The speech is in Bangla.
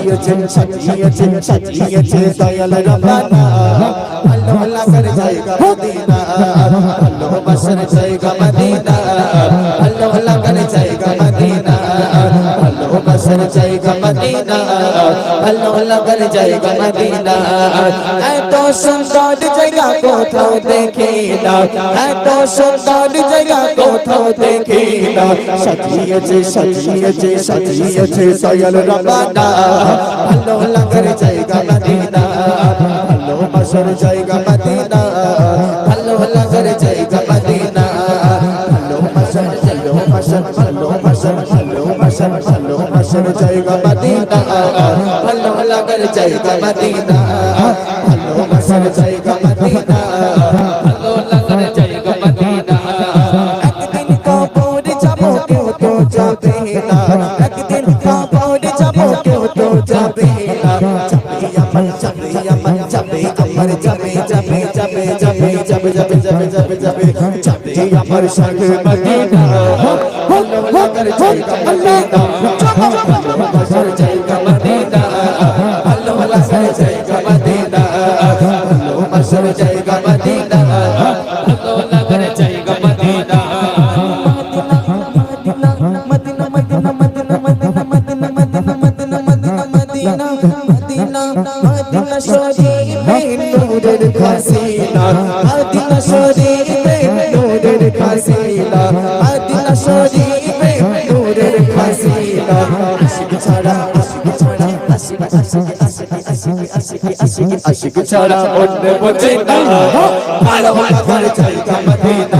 সাজিয়েছেন সাজিয়েছেন সাজিয়েছে দয়াল রবানা আল্লাহ আল্লাহ কর জায়গা মদিনা আল্লাহ বসর জায়গা এত সুন্দর জায়গা কোথাও দেখি না এত সুন্দর জায়গা কোথাও দেখি না সাজিয়েছে সাজিয়েছে সাজিয়েছে দয়াল রবানা ভালো লাগার জায়গা মদিনা ভালোবাসার জায়গা মদিনা, ভালো লাগার জায়গা মদিনা। ভালোবাসার ভালোবাসার ভালোবাসার ভালোবাসার ভালোবাসার জায়গা মদিনা। ভালো লাগার জায়গা মদিনা ভালোবাসার জায়গা মদিনা। একদিন কবর যাব কেউ তো যাবে না যাবে আমার যাবে আমার যাবে যাবে যাবে যাবে যাবে যাবে যাবে যাবে যাবে যাবে আমার সঙ্গে মদিনা ভালো লাগার জায়গা মদিনা ভালোবাসার জায়গা মদিনা ভালো লাগার জায়গা মদিনা ভালোবাসার জায়গা মদিনা শরীফে নূরের খাসিনা মদিনা শরীফে নূরের খাসিনা মদিনা শরীফে নূরের খাসিনা আশিক ছাড়া আশিক ছাড়া আশিক আশিক আশিক আশিক আশিক আশিক আশিক ছাড়া অন্য বোঝে না ভালো ভালো জায়গা মদিনা